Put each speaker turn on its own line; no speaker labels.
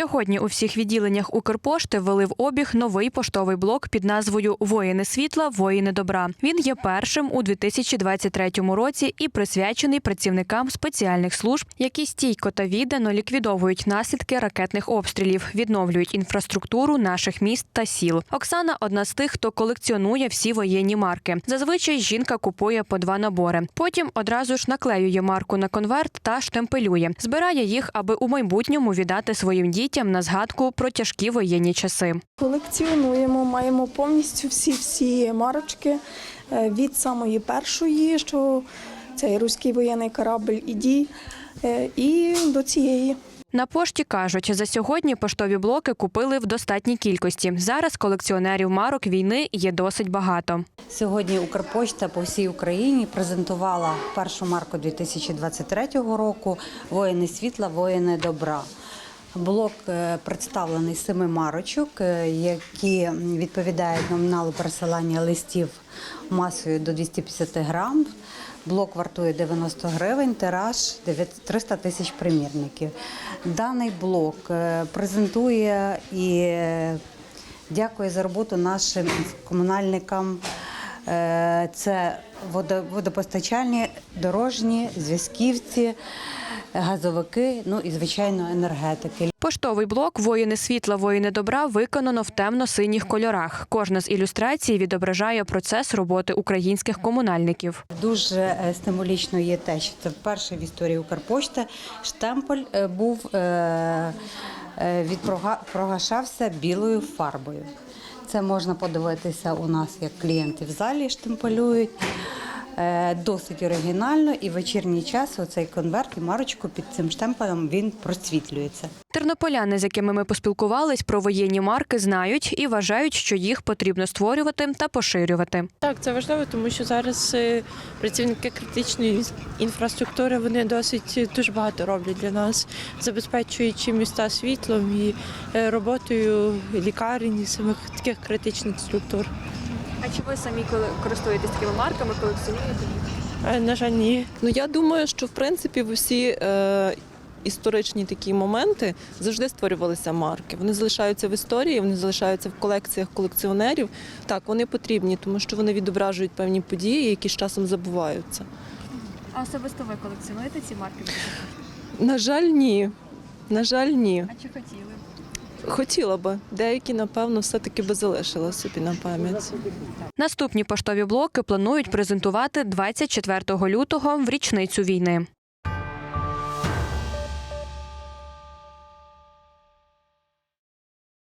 Сьогодні у всіх відділеннях Укрпошти ввели в обіг новий поштовий блок під назвою Воїни світла, воїни добра. Він є першим у 2023 році і присвячений працівникам спеціальних служб, які стійко та віддано ліквідовують наслідки ракетних обстрілів, відновлюють інфраструктуру наших міст та сіл. Оксана одна з тих, хто колекціонує всі воєнні марки. Зазвичай жінка купує по два набори. Потім одразу ж наклеює марку на конверт та штемпелює. Збирає їх, аби у майбутньому віддати своїм дітям на згадку про тяжкі воєнні часи.
Колекціонуємо, маємо повністю всі-всі марочки е, від самої першої, що цей руський воєнний корабль іді, е, і до цієї.
На пошті кажуть, за сьогодні поштові блоки купили в достатній кількості. Зараз колекціонерів марок війни є досить багато.
Сьогодні Укрпошта по всій Україні презентувала першу марку 2023 року Воїни світла, воїни добра. Блок е, представлений семи марочок, е, які відповідають номіналу пересилання листів масою до 250 грам. Блок вартує 90 гривень, тираж 9 300 тисяч примірників. Даний блок е, презентує і дякує за роботу нашим комунальникам. Е, Це водо- водопостачальні, дорожні, зв'язківці, газовики, ну і звичайно енергетики.
Поштовий блок Воїни світла, воїни добра виконано в темно-синіх кольорах. Кожна з ілюстрацій відображає процес роботи українських комунальників.
Дуже е, символічно є те, що це вперше в історії Укрпошти штемпель е, був е, е, відпрога- прогашався білою фарбою. Це можна подивитися у нас, як клієнти в залі штемпелюють. Е, Досить оригінально і в вечірній час оцей конверт і марочку під цим штемпелем він просвітлюється.
Тернополяни, з якими ми поспілкувались про воєнні марки, знають і вважають, що їх потрібно створювати та поширювати.
Так, це важливо, тому що зараз е, працівники критичної інфраструктури вони досить е, дуже багато роблять для нас, забезпечуючи міста світлом і роботою лікарень і самих таких критичних структур.
А чи ви самі користуєтесь такими марками, колекціонуєте?
Е, На жаль, ні.
Ну я думаю, що в принципі в усі е, історичні такі моменти завжди створювалися марки. Вони залишаються в історії, вони залишаються в колекціях колекціонерів. Так, вони потрібні, тому що вони відображують певні події, які з часом забуваються.
А особисто ви колекціонуєте ці марки?
На жаль, ні. На жаль, ні.
А чи хотіли?
Хотіла би. Деякі, напевно, все-таки би залишила собі на пам'ять.
Наступні поштові блоки планують презентувати 24 лютого в річницю війни.